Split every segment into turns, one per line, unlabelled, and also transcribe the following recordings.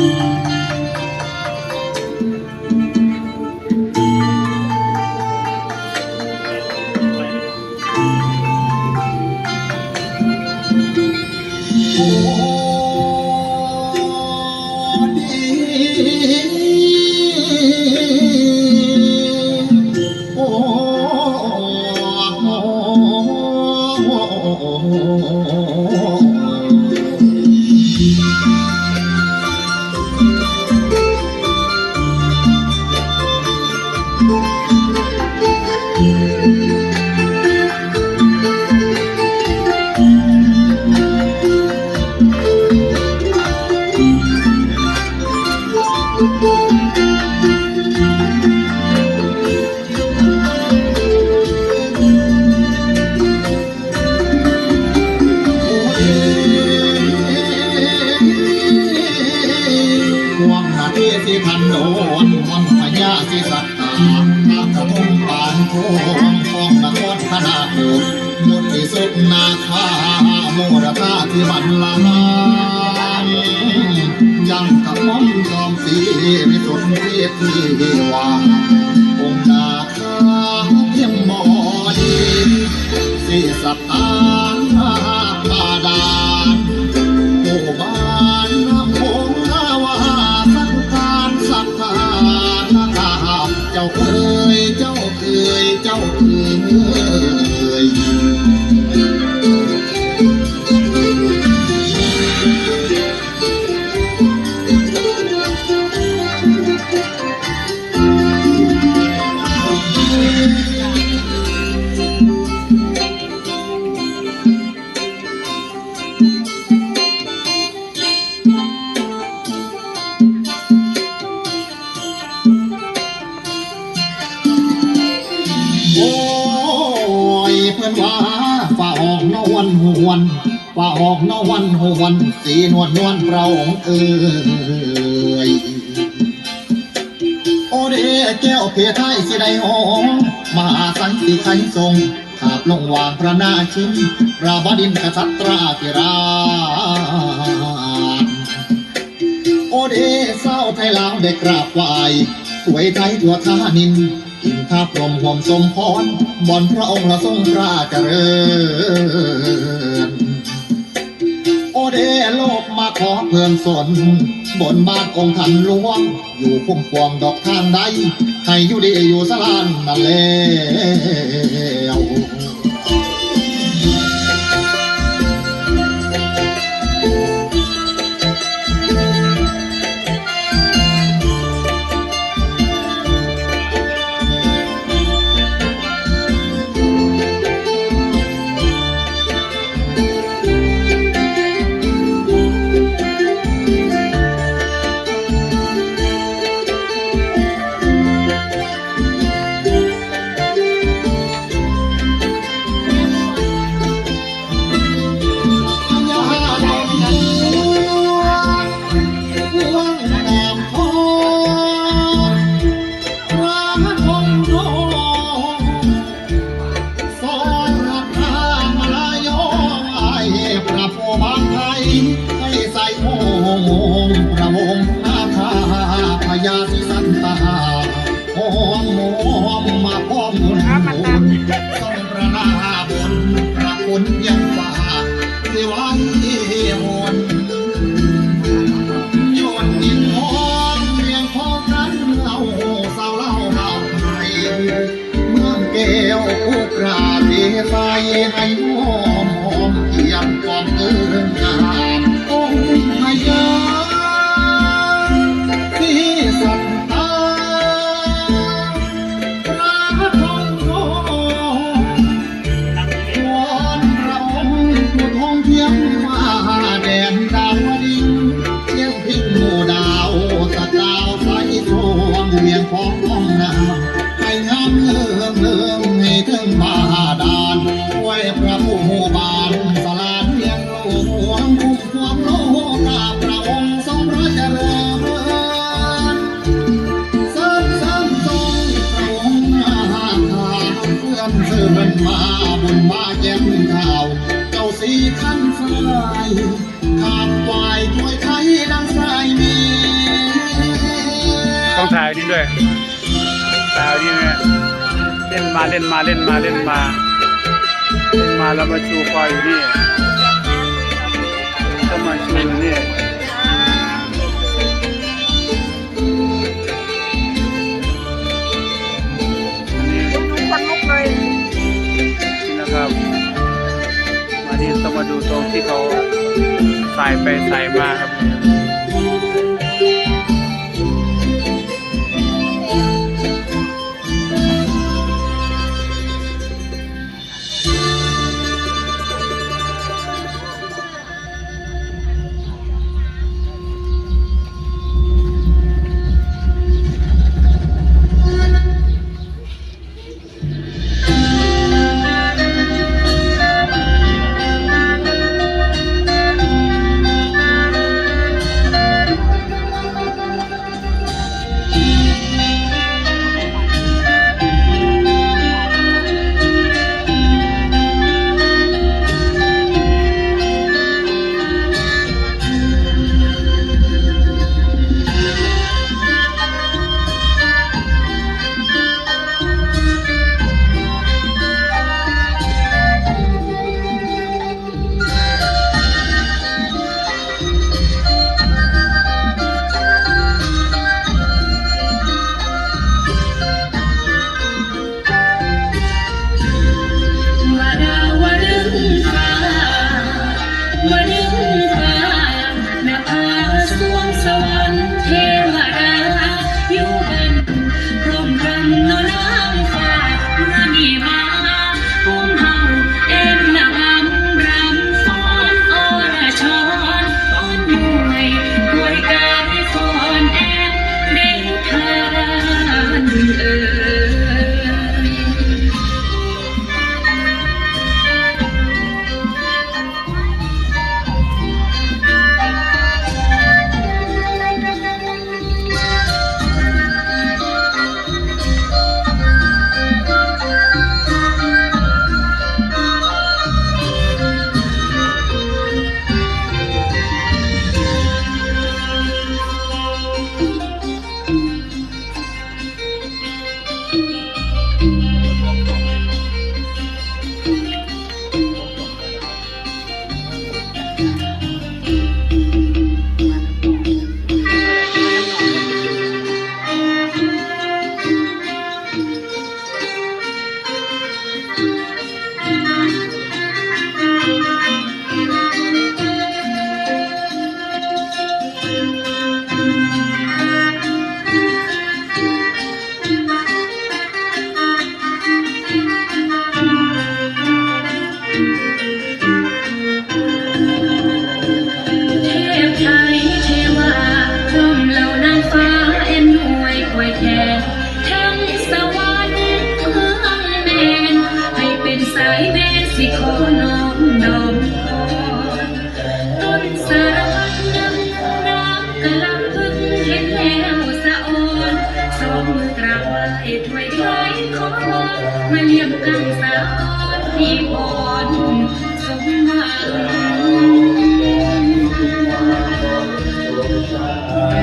โสิทันโดนวันพญาสิสัตตาตากระทงปานโทงฟ้องนครขนาดโหดหมดที่สุดนาคาโมรธาที่บันลาลานยังกับม่อมจอมสีวิสุทธิที่วาองค์นาคาเพียงบอดีสิสัตตานบาดา วนว่าออกนวันหวนสีนวลนวลพระองค์เอ่ยโอเดแก้วเพทายสิได้หองมหาสันติไทยทรงขาบลงวางพระนาชินราบดินทร์กษัตราธิราชโอเดเศร้าไทยลาวได้กราบไหวสวยไทยทั่วท่านินกินข้าพรมห่วมสมพรบอนพระองค์ละทรงพระเจริญ เพื่อนสนบนบ้านองค์ทันหลวง อยู่พุ่มพวงดอกทางใดให้อยู่ดีอยู่สลานนั่นแล้ว ให้หอ หวงคุ้มพวงโลกาประองค์ทรงพระเจริญสริมเสริมทรงตรงค์าหาทางเพื่อนเสื่อมมาบนมาแย้มข่าว เจ้าสีขั้นสายขาบวายด้วยไทยดังสายมีต้อง
ถ่ายดิด้วยถ่ายดิเนี่ยเล่นมาเล่นมาเล่นมาเล่นมาเล่นมาแล้วมาชูคอยอยู่นี่ much
คนลุกเลย
นี่นะครับวัดีต้องมาดูตรงที่เขาใส่ไปใส่มาครับ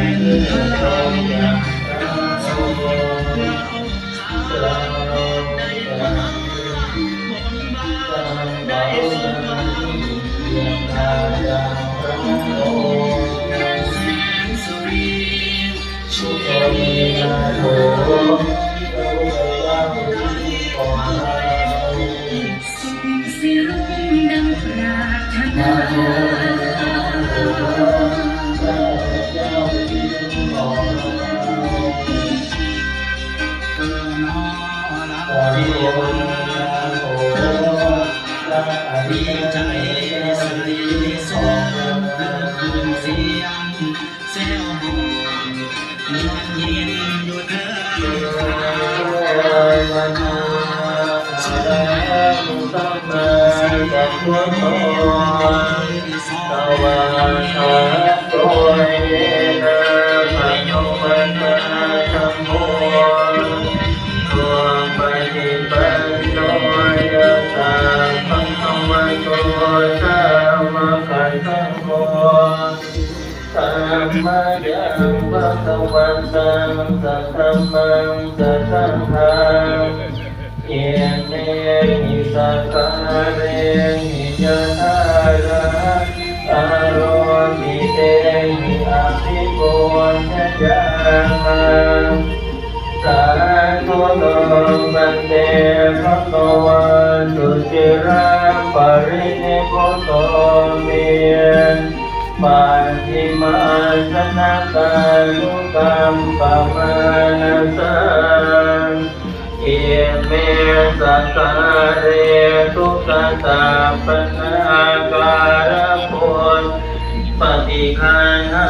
and alone. ดีใจสีสองเลิกคืนเสียงเซลหอมนวลเย็นอยู่เธอสาวต้องมาจากหัวใจตะวันตกโดย งพระสวัสดังสัทธัมมังสัทธังฆังเยเมหิสักการเรหิยะทาระอารมิเตหิอภิปุญญามังสาธุโนบันเตภะคะวะตุจิรังปรินิพพุโตเมีย มาสนะตาลุกัมปมานะสังเอเมสัสสะเรทุกขตาปนาการพุทธปฏิคันหา